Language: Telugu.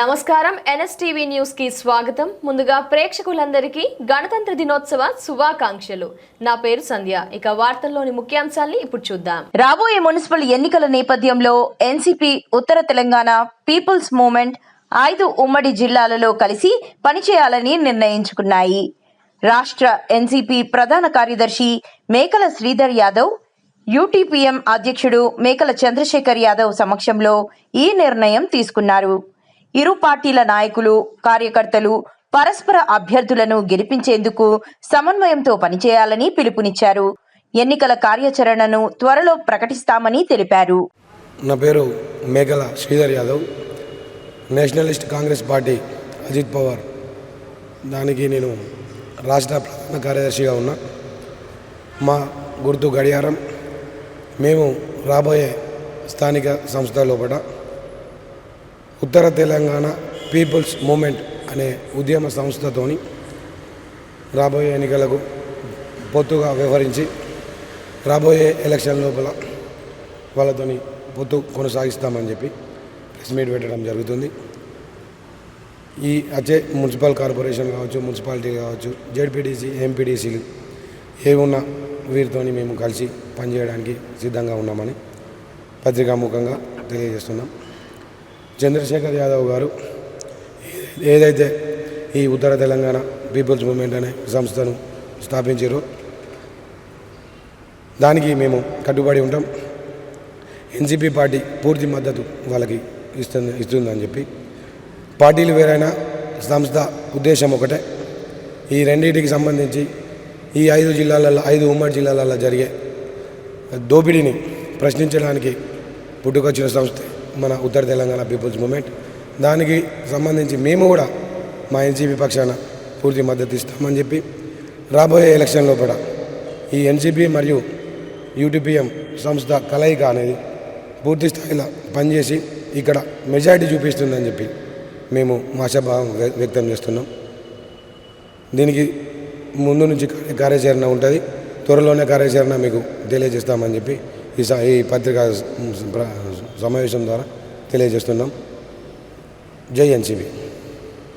నమస్కారం. ఎన్ఎస్టీవీ న్యూస్కి స్వాగతం. ముందుగా ప్రేక్షకులందరికీ గణతంత్ర దినోత్సవ శుభాకాంక్షలు. నా పేరు సంధ్య. ఇక వార్తల్లోని ముఖ్యాంశాల్ని ఇప్పుడు చూద్దాం. రాబోయే మున్సిపల్ ఎన్నికల నేపథ్యంలో ఎన్సీపీ ఉత్తర తెలంగాణ పీపుల్స్ మూవ్మెంట్ ఐదు ఉమ్మడి జిల్లాలలో కలిసి పనిచేయాలని నిర్ణయించుకున్నాయి. రాష్ట్ర ఎన్సీపీ ప్రధాన కార్యదర్శి మేకల శ్రీధర్ యాదవ్ యూటీపీఎం అధ్యక్షుడు మేకల చంద్రశేఖర్ యాదవ్ సమక్షంలో ఈ నిర్ణయం తీసుకున్నారు. ఇరు పార్టీల నాయకులు కార్యకర్తలు పరస్పర అభ్యర్థులను గెలిపించేందుకు సమన్వయంతో పనిచేయాలని పిలుపునిచ్చారు. ఎన్నికల కార్యాచరణను త్వరలో ప్రకటిస్తామని తెలిపారు. నా పేరు Meghala Sridhar Yadav. Nationalist Congress Party Ajit Pawar. దానికి నేను రాష్ట్ర ప్రధాన కార్యదర్శిగా ఉన్నా. మా గుర్తు గడియారం. మేము రాబోయే స్థానిక సంస్థ లోపల ఉత్తర తెలంగాణ పీపుల్స్ మూమెంట్ అనే ఉద్యమ సంస్థతోని రాబోయే ఎన్నికలకు పొత్తుగా వ్యవహరించి రాబోయే ఎలక్షన్ లోపల వాళ్ళతోని పొత్తు కొనసాగిస్తామని చెప్పి ప్రెస్ మీట్ పెట్టడం జరుగుతుంది. ఈ వచ్చే మున్సిపల్ కార్పొరేషన్ కావచ్చు మున్సిపాలిటీ కావచ్చు జెడ్పీటీసీ ఎంపీటీసీలు ఏ ఉన్నా వీరితోని మేము కలిసి పనిచేయడానికి సిద్ధంగా ఉన్నామని పత్రికాముఖంగా తెలియజేస్తున్నాం. చంద్రశేఖర్ యాదవ్ గారు ఏదైతే ఈ ఉత్తర తెలంగాణ పీపుల్స్ మూమెంట్ అనే సంస్థను స్థాపించారో దానికి మేము కట్టుబడి ఉంటాం. ఎన్సీపీ పార్టీ పూర్తి మద్దతు వాళ్ళకి ఇస్తుంది ఇస్తుందని చెప్పి. పార్టీలు వేరైనా సంస్థ ఉద్దేశం ఒకటే. ఈ రెండింటికి సంబంధించి ఈ ఐదు జిల్లాలలో ఐదు ఉమ్మడి జిల్లాలలో జరిగే దోపిడీని ప్రశ్నించడానికి పుట్టుకొచ్చిన సంస్థ. మన ఉత్తర తెలంగాణ పీపుల్స్ మూమెంట్. దానికి సంబంధించి మేము కూడా మా ఎన్సీపీ పక్షాన పూర్తి మద్దతు ఇస్తామని చెప్పి రాబోయే ఎలక్షన్ లోపల ఈ ఎన్సీపీ మరియు యూటీపీఎం సంస్థ కలయిక అనేది పూర్తి స్థాయిలో పనిచేసి ఇక్కడ మెజారిటీ చూపిస్తుందని చెప్పి మేము ఆశాభావం వ్య- వ్యక్తం చేస్తున్నాం. దీనికి ముందు నుంచి కార్యాచరణ ఉంటుంది. త్వరలోనే కార్యాచరణ మీకు తెలియజేస్తామని చెప్పి ఈ స- ఈ పత్రికా సమావేశం ద్వారా తెలియజేస్తున్నాం. జై ఎన్సీబీ.